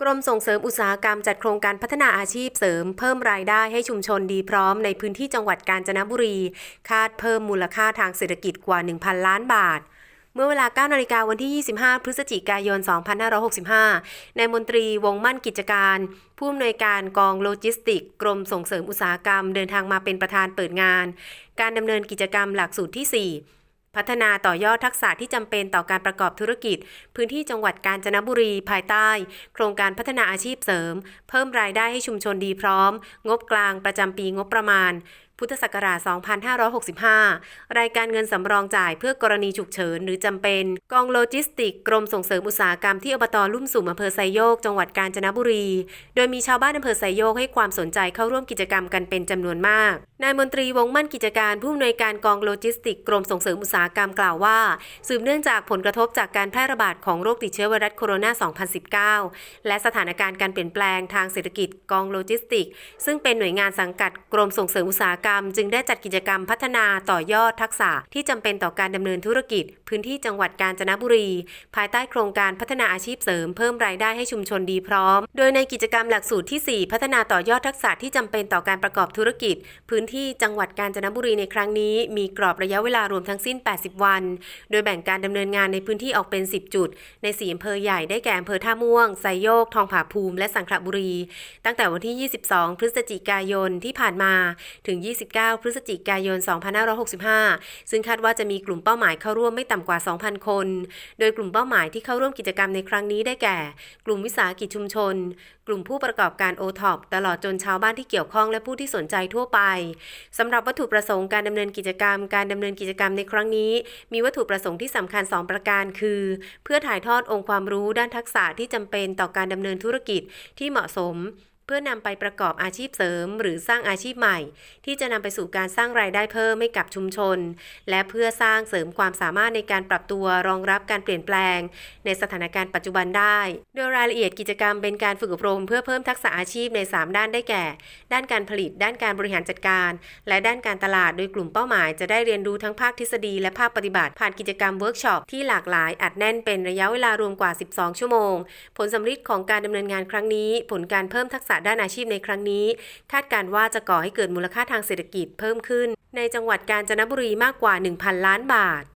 กรมส่งเสริมอุตสาหกรรมจัดโครงการพัฒนาอาชีพเสริม เพิ่มรายได้ให้ชุมชนดีพร้อมในพื้นที่จังหวัดกาญจนบุรี คาดเพิ่มมูลค่าทางเศรษฐกิจกว่า 1,000 ล้านบาทเมื่อเวลา 9 นาฬิกาวันที่ 25 พฤศจิกายน 2565 นายมนตรีวงมั่นกิจการ ผู้อำนวยการกองโลจิสติก กรมส่งเสริมอุตสาหกรรม เดินทางมาเป็นประธานเปิดงาน การดำเนินกิจกรรมหลักสูตรที่ 4 พัฒนาต่อยอดทักษะที่จำเป็นต่อการประกอบธุรกิจ พื้นที่จังหวัดกาญจนบุรี ภายใต้ โครงการพัฒนาอาชีพเสริม เพิ่มรายได้ให้ชุมชนดีพร้อม งบกลางประจำปีงบประมาณ พุทธศักราช 2565 รายการเงินสำรองจ่ายเพื่อกรณีฉุกเฉินหรือจำเป็น กองโลจิสติก กรมส่งเสริมอุตสาหกรรมที่อบตลุ่มสุ่มอำเภอไซโยก จังหวัดกาญจนบุรี โดยมีชาวบ้านอำเภอไซโยกให้ความสนใจเข้าร่วมกิจกรรมกันเป็นจำนวนมาก นายมนตรีวงมั่นกิจการผู้อำนวยการกองโลจิสติก กรมส่งเสริมอุตสาหกรรมกล่าวว่า สืบเนื่องจากผลกระทบจากการแพร่ระบาดของโรคติดเชื้อไวรัสโคโรนา 2019 และสถานการณ์การเปลี่ยนแปลงทางเศรษฐกิจกองโลจิสติก ซึ่งเป็นหน่วยงานสังกัดกรมส่งเสริมอุตสาหกรรมจึงได้จัดกิจกรรมพัฒนาต่อยอดทักษะที่จำเป็นต่อการดำเนินธุรกิจ พื้นที่จังหวัดกาญจนบุรี ภายใต้โครงการพัฒนาอาชีพเสริม เพิ่มรายได้ให้ชุมชนดีพร้อม โดยในกิจกรรมหลักสูตรที่ 4 พัฒนาต่อยอดทักษะที่จำเป็นต่อการประกอบธุรกิจ พื้นที่จังหวัดกาญจนบุรีในครั้งนี้ มีกรอบระยะเวลารวมทั้งสิ้น 80 วัน โดยแบ่งการดำเนินงานในพื้นที่ออกเป็น 10 จุด ใน4อำเภอใหญ่ได้แก่อำเภอท่าม่วงไซโยก ทองผาภูมิ และสังขละบุรี ตั้งแต่วันที่ 22 พฤศจิกายนที่ผ่านมาถึง29พฤศจิกายน 2565 ซึ่งคาดว่าจะมีกลุ่มเป้าหมายเข้าร่วมไม่ต่ำกว่า 2,000 คน โดยกลุ่มเป้าหมายที่เข้าร่วมกิจกรรมในครั้งนี้ได้แก่ กลุ่มวิสาหกิจชุมชน กลุ่มผู้ประกอบการโอท็อปตลอดจนชาวบ้านที่เกี่ยวข้องและผู้ที่สนใจทั่วไปสำหรับวัตถุประสงค์การดำเนินกิจกรรม การดำเนินกิจกรรมในครั้งนี้ มีวัตถุประสงค์ที่สำคัญ 2 ประการ คือ เพื่อถ่ายทอดองค์ความรู้ด้านทักษะที่จำเป็นต่อการดำเนินธุรกิจที่เหมาะสม เพื่อนำไปประกอบอาชีพเสริม หรือสร้างอาชีพใหม่ ที่จะนำไปสู่การสร้างรายได้เพิ่มให้กับชุมชน และเพื่อสร้างเสริมความสามารถในการปรับตัวรองรับการเปลี่ยนแปลง ในสถานการณ์ปัจจุบันได้ โดยรายละเอียดกิจกรรมเป็นการฝึกอบรม เพื่อเพิ่มทักษะอาชีพใน 3 ด้านได้แก่ ด้านการผลิต ด้านการบริหารจัดการ และด้านการตลาดโดยกลุ่มเป้าหมายจะได้เรียนรู้ทั้งภาคทฤษฎีและภาคปฏิบัติ ผ่านกิจกรรมเวิร์กช็อปที่หลากหลายอัดแน่นเป็นระยะเวลารวมกว่า 12 ชั่วโมง ผลสำฤทธิ์ของการดำเนินงานครั้งนี้ ผลการเพิ่มทักษะด้านอาชีพในครั้งนี้ คาดการว่าจะก่อให้เกิดมูลค่าทางเศรษฐกิจเพิ่มขึ้น ในจังหวัดกาญจนบุรีมากกว่า 1,000 ล้านบาท